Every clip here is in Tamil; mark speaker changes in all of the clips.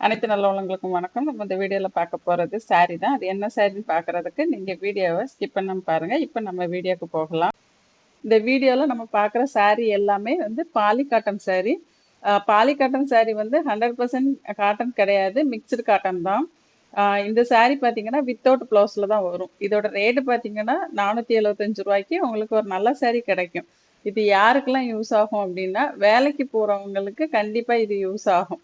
Speaker 1: அனைத்து நல்லவங்களுக்கும் வணக்கம். நம்ம இந்த வீடியோவில் பார்க்க போகிறது சாரீ தான். அது என்ன சாரின்னு பார்க்குறதுக்கு நீங்கள் வீடியோவை ஸ்கிப் பண்ணாமல் பாருங்கள் இப்போ நம்ம வீடியோக்கு போகலாம். இந்த வீடியோவில் நம்ம பார்க்குற சாரீ எல்லாமே வந்து poly cotton sari poly cotton sari வந்து ஹண்ட்ரட் பர்சன்ட் காட்டன் கிடையாது. மிக்சடு காட்டன் தான். இந்த சாரீ பார்த்தீங்கன்னா வித்தவுட் ப்ளவுஸில் தான் வரும். இதோட ரேட்டு பார்த்தீங்கன்னா நானூற்றி எழுபத்தஞ்சு ரூபாய்க்கு உங்களுக்கு ஒரு நல்ல சாரீ கிடைக்கும். இது யாருக்கெல்லாம் யூஸ் ஆகும் அப்படின்னா வேலைக்கு போகிறவங்களுக்கு கண்டிப்பாக இது யூஸ் ஆகும்.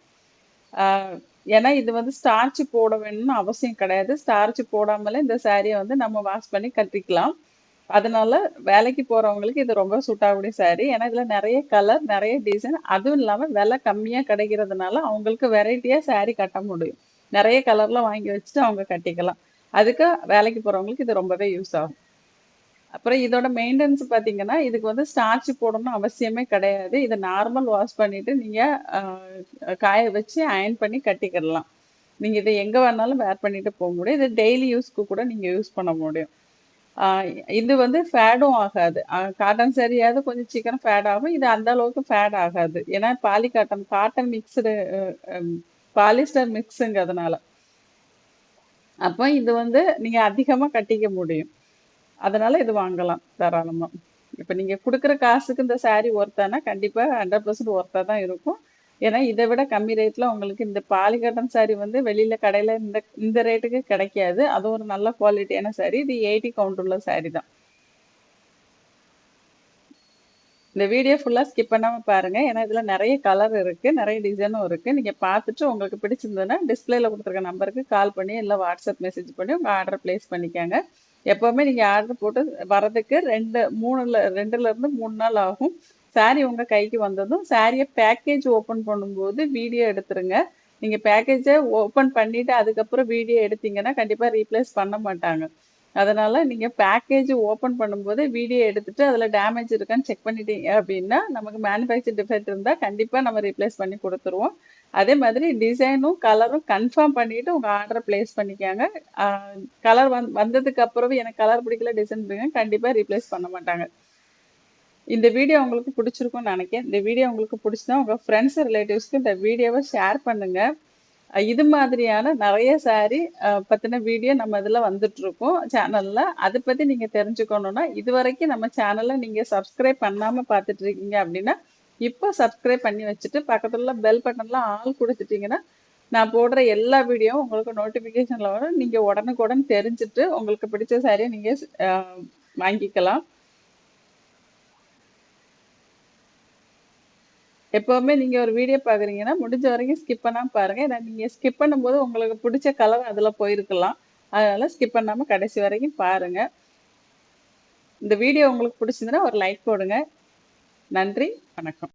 Speaker 1: ஏன்னா இது வந்து ஸ்டார்ச் போட வேணும்னு அவசியம் கிடையாது. ஸ்டார்ச் போடாமலே இந்த சாரியை வந்து நம்ம வாஷ் பண்ணி கட்டிக்கலாம். அதனால வேலைக்கு போறவங்களுக்கு இது ரொம்ப சூட் ஆகக்கூடிய சாரி ஏன்னா இதுல நிறைய கலர் நிறைய டிசைன் அதுவும் இல்லாம விலை கம்மியா கிடைக்கிறதுனால அவங்களுக்கு வெரைட்டியா சாரி கட்ட முடியும். நிறைய கலர்ல வாங்கி வச்சுட்டு அவங்க கட்டிக்கலாம். அதுக்கு வேலைக்கு போறவங்களுக்கு இது ரொம்பவே யூஸ் ஆகும். அப்புறம் இதோட மெயின்டெனன்ஸ் பார்த்தீங்கன்னா இதுக்கு வந்து ஸ்டார்ச் போடணும் அவசியமே கிடையாது. இதை நார்மல் வாஷ் பண்ணிட்டு நீங்கள் காய வச்சு அயன் பண்ணி கட்டிக்கிடலாம். நீங்கள் இதை எங்கே வேணாலும் வேர் பண்ணிட்டு போக முடியும். இது டெய்லி யூஸ்க்கு கூட நீங்கள் யூஸ் பண்ண முடியும். இது வந்து ஃபேடும் ஆகாது. காட்டன் சரியாவது கொஞ்சம் சீக்கிரம் ஃபேட் ஆகும். இது அந்த அளவுக்கு ஃபேட் ஆகாது. ஏன்னா poly cotton cotton mixed polyester மிக்ஸுங்கிறதுனால அப்போ இது வந்து நீங்கள் அதிகமாக கட்டிக்க முடியும். அதனால இது வாங்கலாம் தாராளமாக இப்போ நீங்கள் கொடுக்குற காசுக்கு இந்த சாரீ ஒர்த்தானா கண்டிப்பாக ஹண்ட்ரட் பர்சன்ட் ஒர்த்தாக தான் இருக்கும். ஏன்னா இதை விட கம்மி ரேட்டில் உங்களுக்கு இந்த பாலிகட்டன் சாரீ வந்து வெளியில் கடையில் இந்த இந்த ரேட்டுக்கு கிடைக்காது. அது ஒரு நல்ல குவாலிட்டியான சாரீ இது எயிட்டி கவுண்ட் உள்ள சாரீ தான். இந்த வீடியோ ஃபுல்லாக ஸ்கிப் பண்ணாமல் பாருங்கள் ஏன்னா இதில் நிறைய கலர் இருக்குது நிறைய டிசைனும் இருக்குது நீங்கள் பார்த்துட்டு உங்களுக்கு பிடிச்சிருந்ததுன்னா டிஸ்பிளேல கொடுத்துருக்க நம்பருக்கு கால் பண்ணி இல்லை வாட்ஸ்அப் மெசேஜ் பண்ணி உங்கள் ஆர்டர் ப்ளேஸ் பண்ணிக்கோங்க. எப்போவுமே நீங்கள் ஆர்டர் போட்டு வரதுக்கு ரெண்டு மூணுல ரெண்டுலேருந்து மூணு நாள் ஆகும். சாரீ உங்கள் கைக்கு வந்ததும் சாரியை பேக்கேஜ் ஓப்பன் பண்ணும்போது வீடியோ எடுத்துருங்க. நீங்கள் பேக்கேஜை ஓப்பன் பண்ணிவிட்டு அதுக்கப்புறம் வீடியோ எடுத்தீங்கன்னா கண்டிப்பாக ரீப்ளேஸ் பண்ண மாட்டாங்க. அதனால் நீங்கள் பேக்கேஜ் ஓப்பன் பண்ணும்போது வீடியோ எடுத்துகிட்டு அதில் டேமேஜ் இருக்கான்னு செக் பண்ணிட்டீங்க அப்படின்னா நமக்கு மேனுஃபேக்சர் டிஃபெக்ட் இருந்தால் கண்டிப்பாக நம்ம ரீப்ளேஸ் பண்ணி கொடுத்துருவோம். அதே மாதிரி டிசைனும் கலரும் கன்ஃபார்ம் பண்ணிவிட்டு உங்கள் ஆர்டரை ப்ளேஸ் பண்ணிக்காங்க. கலர் வந் வந்ததுக்கு அப்புறம் எனக்கு கலர் பிடிக்கல டிசைன் பிடிங்க கண்டிப்பாக ரீப்ளேஸ் பண்ண மாட்டாங்க. இந்த வீடியோ உங்களுக்கு பிடிச்சிருக்கும்னு நினைக்கிறேன். இந்த வீடியோ உங்களுக்கு பிடிச்சா உங்கள் ஃப்ரெண்ட்ஸ் ரிலேட்டிவ்ஸ்க்கு இந்த வீடியோவை ஷேர் பண்ணுங்கள் இது மாதிரியான நிறைய சாரி பற்றின வீடியோ நம்ம இதில் வந்துட்ருக்கோம் சேனலில் அதை பற்றி நீங்கள் தெரிஞ்சுக்கணுன்னா இது வரைக்கும் நம்ம சேனலை நீங்கள் சப்ஸ்கிரைப் பண்ணாமல் பார்த்துட்ருக்கீங்க அப்படின்னா இப்போ சப்ஸ்கிரைப் பண்ணி வச்சுட்டு பக்கத்தில் பெல் பட்டன்லாம் ஆள் கொடுத்துட்டிங்கன்னா நான் போடுற எல்லா வீடியோவும் உங்களுக்கு நோட்டிஃபிகேஷனில் வரும். நீங்கள் உடனுக்குடன் தெரிஞ்சுட்டு உங்களுக்கு பிடிச்ச சாரியை நீங்கள் வாங்கிக்கலாம். எப்போவுமே நீங்கள் ஒரு வீடியோ பார்க்குறீங்கன்னா முடிஞ்ச வரைக்கும் ஸ்கிப் பண்ணாமல் பாருங்கள் ஏன்னா நீங்கள் ஸ்கிப் பண்ணும்போது உங்களுக்கு பிடிச்ச கலர் அதில் போயிருக்கலாம். அதனால் ஸ்கிப் பண்ணாமல் கடைசி வரைக்கும் பாருங்கள் இந்த வீடியோ உங்களுக்கு பிடிச்சிருந்துன்னா ஒரு லைக் போடுங்க. நன்றி வணக்கம்.